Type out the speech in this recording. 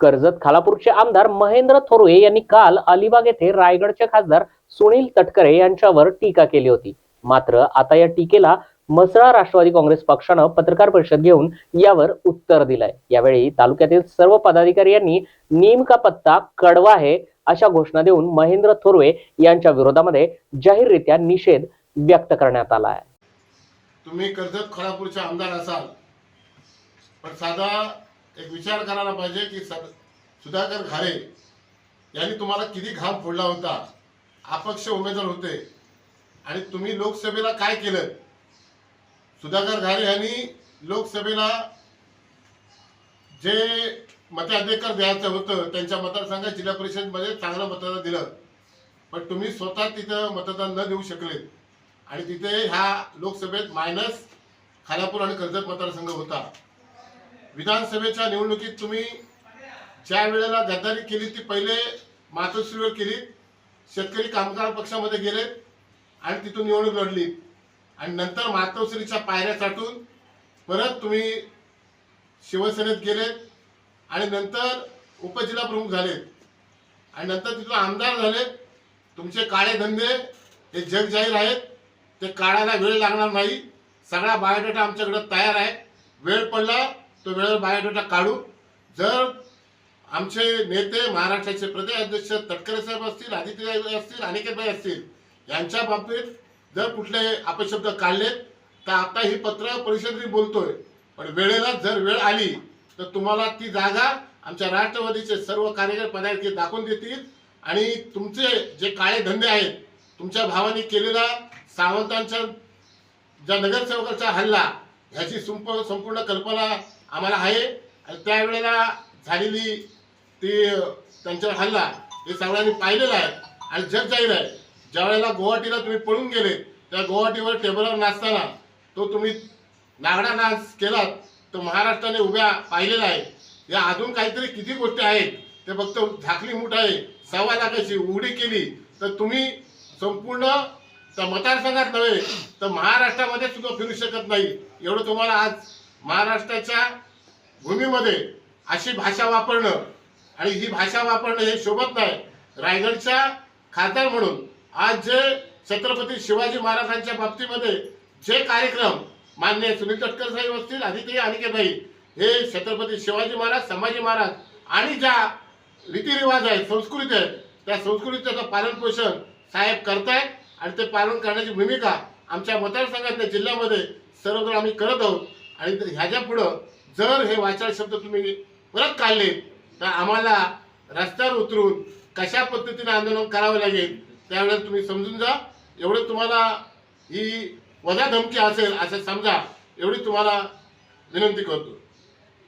कर्जत खालापूरचे आमदार महेंद्र थोरवे यांनी काल अलिबाग येथे रायगडचे खासदार सुनील तटकरे यांच्यावर टीका केली होती. मात्र आता या टीकेला मसळा राष्ट्रवादी काँग्रेस पक्षानं पत्रकार परिषद घेऊन यावर उत्तर दिलंय. यावेळी तालुक्यातील सर्व पदाधिकारी यांनी नीम का पत्ता कडवा आहे अशा घोषणा देऊन महेंद्र थोरवे यांच्या विरोधामध्ये जाहीररित्या निषेध व्यक्त करण्यात आला आहे. तुम्ही कर्जत खळापूरचे आमदार असाल पण साधा एक विचार करायला पाहिजे की सद सुधाकर घारे यांनी तुम्हाला किती घाम फोडला होता? अपक्ष उमेदवार होते. आणि तुम्ही लोकसभेला काय केलं? सुधाकर घारे यांनी लोकसभेला जे मताधिकार द्यायचं होतं त्यांच्या मतदारसंघात जिल्हा परिषदमध्ये चांगलं मतदान दिलं. पण तुम्ही स्वतः तिथं मतदान न देऊ शकले. आणि तिथे ह्या लोकसभेत मायनस खालापूर आणि कर्जत मतदारसंघ होता. विधानसभेच्या निवडणुकीत तुम्ही ज्या वेळेला गद्दारी केली ती पहिले मातोश्रीवर केली शेतकरी कामगार पक्षामध्ये गेले आणि तिथून निवडणूक लढली. आणि नंतर मातोश्रीच्या पायऱ्या साठून परत तुम्ही शिवसेनेत गेलेत आणि नंतर उपजिल्हा प्रमुख झालेत आणि नंतर तिथून आमदार झालेत तुमचे काळे धंदे हे जग जाहीर आहेत. ते काढायला वेळ लागणार नाही. सगळा बायोडेटा आमच्याकडे तयार आहे. वेळ पडला. तो वेळेवर बायोडेटा काढू. जर आमचे नेते महाराष्ट्राचे प्रदेश अध्यक्ष तटकरे साहेब असतील आदित्य असतील अनिकेतभाई असतील यांच्या बाबतीत जर कुठले अपशब्द काढले तर आता ही पत्र परिषदेत बोलतोय. पण वेळेला जर वेळ आली तर तुम्हाला ती जागा आमच्या राष्ट्रवादीचे सर्व कार्यकर्ते पदाधिकारी दाखवून देतील. आणि तुमचे जे काळे धंदे आहेत तुमच्या भावाने केलेला सावंतांच्या ज्या नगरसेवकाचा हल्ला ह्याची संपूर्ण कल्पना आम्हाला आहे. आणि त्यावेळेला झालेली ती त्यांच्यावर हल्ला हे सगळ्यांनी पाहिलेलं आहे. आणि जग जाईल आहे. ज्या वेळेला गुवाहाटीला तुम्ही पळून गेले त्या गुवाहाटीवर टेबलवर नाचताना तो तुम्ही नागडा नाच केलात तो महाराष्ट्राने उभ्या पाहिलेला आहे. या अजून काहीतरी किती गोष्टी आहेत ते फक्त झाकली मूठ आहे. सव्वा लाखाची उघडी केली तर तुम्ही संपूर्ण तर मतदारसंघात नव्हे तर महाराष्ट्रामध्ये सुद्धा फिरू शकत नाही. एवढं तुम्हाला आज महाराष्ट्राच्या भूमीमध्ये अशी भाषा वापरणं आणि ही भाषा वापरणं हे शोभत नाही. रायगडच्या खासदार म्हणून आज जे छत्रपती शिवाजी महाराजांच्या बाबतीमध्ये जे कार्यक्रम मान्य सुनील तटकर साहेब असतील आदित्य अनिकेतभाई हे छत्रपती शिवाजी महाराज संभाजी महाराज आणि ज्या रीतिरिवाज आहेत संस्कृती आहेत त्या संस्कृतीचं पालन पोषण साहेब करतायत आणि ते पालन करण्याची भूमिका आमच्या मतदारसंघातल्या जिल्ह्यामध्ये सर्वत्र आम्ही करत आहोत. आणि तर ह्याच्या पुढं जर हे वाचाळ शब्द तुम्ही परत काढले तर आम्हाला रस्त्यावर उतरून कशा पद्धतीने आंदोलन करावं लागेल त्यावेळेस तुम्ही समजून जा. एवढं तुम्हाला ही वजा धमकी असेल असं समजा एवढी तुम्हाला विनंती करतो.